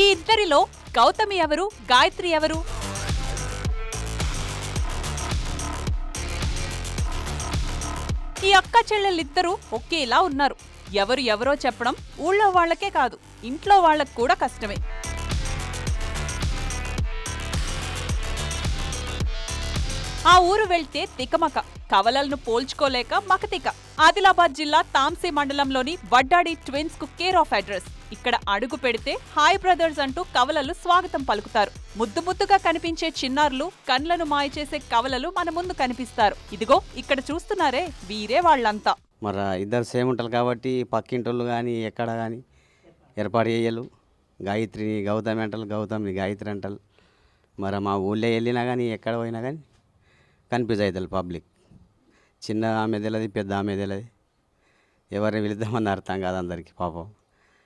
ఈ ఇద్దరిలో గౌతమి ఎవరు గాయత్రి ఎవరు? ఈ అక్క చెల్లెలిద్దరూ ఒకేలా ఉన్నారు. ఎవరు ఎవరో చెప్పడం ఊళ్ళో వాళ్ళకే కాదు ఇంట్లో వాళ్ళకు కూడా కష్టమే. ఆ ఊరు వెళ్తే తికమక. కవలలను పోల్చుకోలేక మకతిక. ఆదిలాబాద్ జిల్లా తాంసీ మండలంలోని వడ్డాడి ట్విన్స్కు కేర్ ఆఫ్ అడ్రస్. ఇక్కడ అడుగు పెడితే హాయ్ బ్రదర్స్ అంటూ కవలలు స్వాగతం పలుకుతారు. ముద్దు ముద్దుగా కనిపించే చిన్నారులు కండ్లను మాయ చేసే కవలలు మన ముందు కనిపిస్తారు. ఇదిగో ఇక్కడ చూస్తున్నారే వీరే వాళ్ళంతా. మరి ఇద్దరు సేమ్ ఉంటారు కాబట్టి పక్కింటోళ్ళు కానీ ఎక్కడ కానీ ఏర్పాటు చేయలు గాయత్రిని గౌతమి అంటారు గౌతమిని గాయత్రి అంటారు. మరి మా ఊళ్ళో వెళ్ళినా కానీ ఎక్కడ పోయినా కానీ కన్ఫ్యూజ్ అవుతారు పబ్లిక్. చిన్న ఆమె తెలియదు పెద్ద ఆమె తెలియదు ఎవరిని వెళుద్దామని అర్థం కాదు అందరికీ పాపం.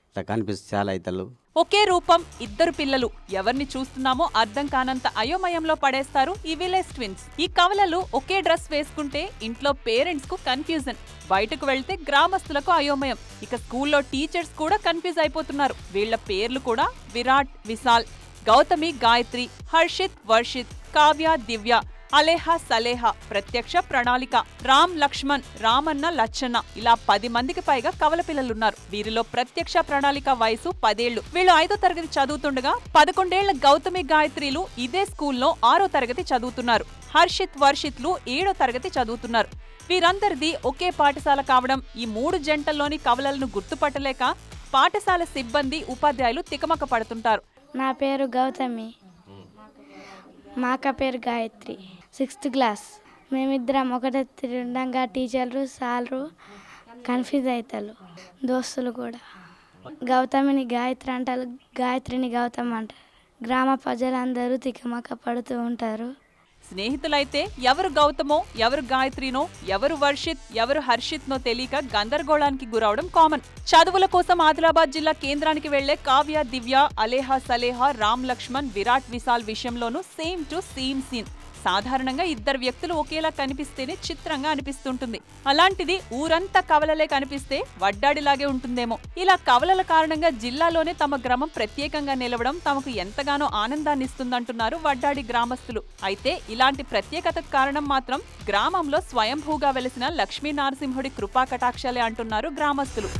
ఇట్లా కన్ఫ్యూజ్ చాలా అవుతారు. ఒకే రూపం ఇద్దరు పిల్లలు. ఎవరిని చూస్తున్నామో అర్థం కానంత అయోమయంలో పడేస్తారు ఈ విలేజ్ ట్విన్స్. ఈ కవలలు ఒకే డ్రెస్ వేసుకుంటే ఇంట్లో పేరెంట్స్కు కన్ఫ్యూజన్. బయటకు వెళ్తే గ్రామస్తులకు అయోమయం. ఇక స్కూల్లో టీచర్స్ కూడా కన్ఫ్యూజ్ అయిపోతున్నారు. వీళ్ళ పేర్లు కూడా విరాట్ విశాల్ గౌతమి గాయత్రి హర్షిత్ వర్షిత్ కావ్య దివ్య. అలేహా సలేహా ప్రత్యక్ష ప్రణాళిక. రామ్ లక్ష్మణ్ రామన్న లచ్చన్న ఇలా పది మందికి పైగా కవల పిల్లలున్నారు. వీరిలో ప్రత్యక్ష ప్రణాళిక వయసు పదేళ్ళు వీళ్ళు ఐదో తరగతి చదువుతుండగా పదకొండేళ్ళ గౌతమి గాయత్రిలు ఇదే స్కూల్లో ఆరో తరగతి చదువుతున్నారు. హర్షిత్ వర్షిత్లు ఏడో తరగతి చదువుతున్నారు. వీరందరిది ఒకే పాఠశాల కావడం ఈ మూడు జంటల్లోని కవలలను గుర్తుపట్టలేక పాఠశాల సిబ్బంది ఉపాధ్యాయులు తికమక పడుతుంటారు. నా పేరు గౌతమి. మా అక్క పేరు గాయత్రి. Sixth class. మేమిద్దరం ఒకటే తిరుండంగా టీచర్లు సార్లు కన్ఫ్యూజ్ అవుతారు దోస్తులు కూడా. గౌతమిని గాయత్రి అంటారు గాయత్రిని గౌతమ్ అంటారు. గ్రామ ప్రజలందరూ తికమక పడుతూ ఉంటారు. స్నేహితులైతే ఎవరు గౌతమో ఎవరు గాయత్రినో ఎవరు వర్షిత్ ఎవరు హర్షిత్నో తెలియక గందరగోళానికి గురవడం కామన్. చదువుల కోసం ఆదిలాబాద్ జిల్లా కేంద్రానికి వెళ్ళే కావ్య దివ్య అలేహా సలేహా రామ్ లక్ష్మణ్ విరాట్ విశాల్ విషయంలోనూ సేమ్ టు సేమ్ సీన్. సాధారణంగా ఇద్దరు వ్యక్తులు ఒకేలా కనిపిస్తేనే చిత్రంగా అనిపిస్తుంటుంది. అలాంటిది ఊరంతా కవలలే కనిపిస్తే వడ్డాడిలాగే ఉంటుందేమో. ఇలా కవలల కారణంగా జిల్లాలోనే తమ గ్రామం ప్రత్యేకంగా నిలవడం తమకు ఎంతగానో ఆనందాన్ని ఇస్తుందంటున్నారు వడ్డాడి గ్రామస్తులు. అయితే ఇలాంటి ప్రత్యేకతకు కారణం మాత్రం గ్రామంలో స్వయంభూగా వెలిసిన లక్ష్మీ నరసింహుడి కృపా కటాక్షాలే అంటున్నారు గ్రామస్తులు.